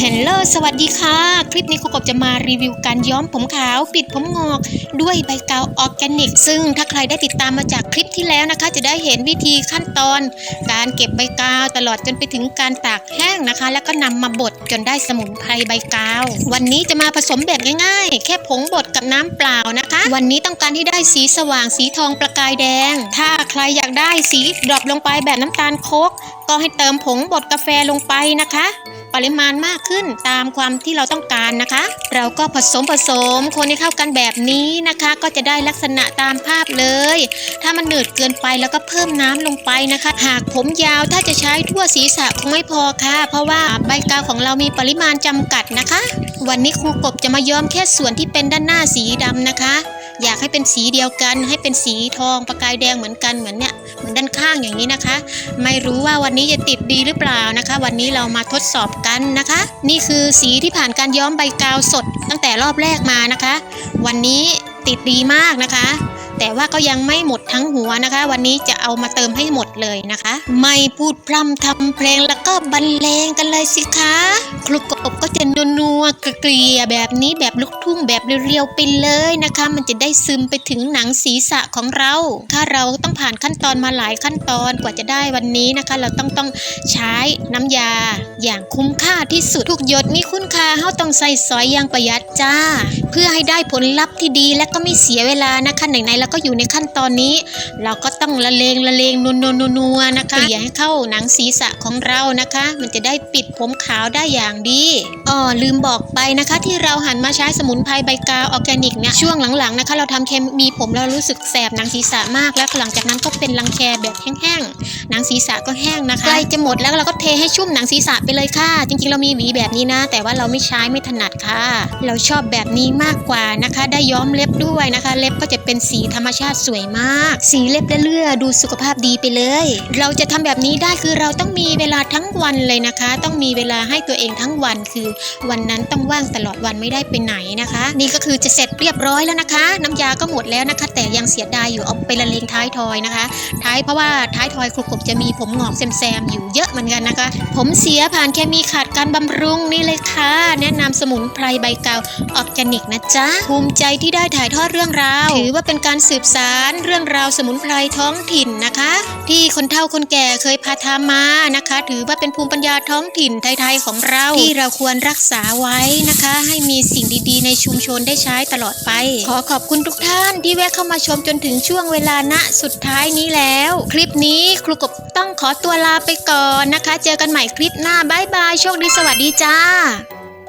เฮลโลสวัสดีค่ะ คลิปนี้ครูกบจะมารีวิวการย้อมผมขาว ปิดผมงอก ด้วยใบกาวออร์แกนิก ซึ่งถ้าใครได้ติดตามมาจากคลิปที่แล้วนะคะ จะได้เห็นวิธีขั้นตอน การเก็บใบกาวตลอดจนไปถึงการตากแห้งนะคะ แล้วก็นำมาบดจนได้สมุนไพรใบกาว วันนี้จะมาผสมแบบง่ายๆ แค่ผงบดกับน้ำเปล่านะคะ วันนี้ต้องการให้ได้สีสว่างสีทองประกายแดง ถ้าใครอยากได้สีดรอปลงไปแบบน้ำตาลโคกก็ให้เติมผงบดกาแฟลงไปนะคะ ปริมาณมากขึ้นตามความที่เราต้องการนะคะ เราก็ผสมผสมคนให้เข้ากันแบบนี้นะคะ ก็จะได้ลักษณะตามภาพเลย ถ้ามันหนืดเกินไปแล้วก็เพิ่มน้ำลงไปนะคะ หากผมยาวถ้าจะใช้ทั่วศีรษะคงไม่พอค่ะ เพราะว่าใบกาวของเรามีปริมาณจำกัดนะคะ วันนี้ครูกบจะมาย้อมแค่ส่วนที่เป็นด้านหน้าสีดำนะคะ อยากให้เป็นสีเดียวกัน ให้เป็นสีทองประกายแดงเหมือนกันเหมือนเนี่ยเหมือนด้านข้างอย่างนี้นะคะ ไม่รู้ว่าวันนี้จะติดดีหรือเปล่านะคะ วันนี้เรามาทดสอบกันนะคะ นี่คือสีที่ผ่านการย้อมใบกาวสด ตั้งแต่รอบแรกมานะคะ วันนี้ติดดีมากนะคะ แต่ว่าก็ยังไม่หมดทั้งหัวนะคะ วันนี้จะเอามาเติมให้หมดเลยนะคะ ไม่พูดพร่ำทำเพลงแล้วก็บรรเลงกันเลยสิคะครูกบก็จะนัวๆเกลียแบบนี้แบบลูกทุ่งแบบเรียวๆไปเลยนะคะ มันจะได้ซึมไปถึงหนังศีรษะของเราถ้าเราต้องผ่านขั้นตอนมาหลายขั้นตอนกว่าจะได้วันนี้นะคะ เราต้องต้องใช้น้ำยา อย่างคุ้มค่าที่สุดทุกหยดมีคุณค่าเฮาต้องใส่สอยอย่างประหยัดจ้า เพื่อให้ได้ผลลัพธ์ที่ดีและก็ไม่เสียเวลานะคะไหนๆเราก็อยู่ในขั้นตอนนี้ เราก็ต้องละเลงละเลงนัวนัวนัวนัวนะคะอย่าให้เข้าหนังศีรษะของเรานะคะ มันจะได้ปิดผมขาวได้อย่างดีอ๋อลืมบอกไปนะคะ ที่เราหันมาใช้สมุนไพรใบกาออร์แกนิกเนี่ยช่วงหลังๆนะคะ เราทำเคมีผมเรารู้สึกแสบหนังศีรษะมากแล้วหลังจากนั้นก็เป็นรังแคแบบแห้งๆหนังศีรษะก็แห้งนะคะใกล้จะหมดแล้วเราก็เทให้ชุ่มหนังศีรษะไปเลยค่ะ จริงๆเรามีหวีแบบนี้นะ แต่ว่าเราไม่ใช้ไม่ถนัดค่ะ เราชอบแบบนี้มากกว่านะคะ ได้ย้อมเล็บด้วยนะคะ เล็บก็จะเป็นสีธรรมชาติสวยมาก สีเล็บเลื่อดูสุขภาพดีไปเลย เราจะทำแบบนี้ได้คือเราต้องมีเวลาทั้งวันเลยนะคะ ต้องมีเวลาให้ตัวเองทั้งวันคือ วันนั้นต้องว่างตลอดวันไม่ได้ไปไหนนะคะ นี่ก็คือจะเสร็จเรียบร้อยแล้วนะคะ น้ำยาก็หมดแล้วนะคะ แต่ยังเสียดายอยู่เอาไปละเลงท้ายทอยนะคะ ท้ายเพราะว่าท้ายทอยครูกบจะมีผมงอกแซมๆอยู่เยอะเหมือนกันนะคะ ผมเสียผ่านเคมีขาดการบำรุงนี่เลยค่ะ แนะนำสมุนไพรใบกาวออร์แกนิกนะจ๊ะภูมิใจที่ได้ถ่ายทอดเรื่องราวถือว่าเป็นการสืบสารเรื่องราวสมุนไพรท้องถิ่นนะคะ ที่คนเฒ่าคนแก่เคยพาทำมานะคะ ถือว่าเป็นภูมิปัญญาท้องถิ่นไทยๆของเราที่เราควรรักษาไว้นะคะ ให้มีสิ่งดีๆ ในชุมชนได้ใช้ตลอดไป ขอขอบคุณทุกท่านที่แวะเข้ามาชมจนถึงช่วงเวลาณสุดท้ายนี้แล้ว คลิปนี้ครูกบต้องขอตัวลาไปก่อนนะคะ เจอกันใหม่คลิปหน้าบ๊ายบายโชคดีสวัสดีจ้า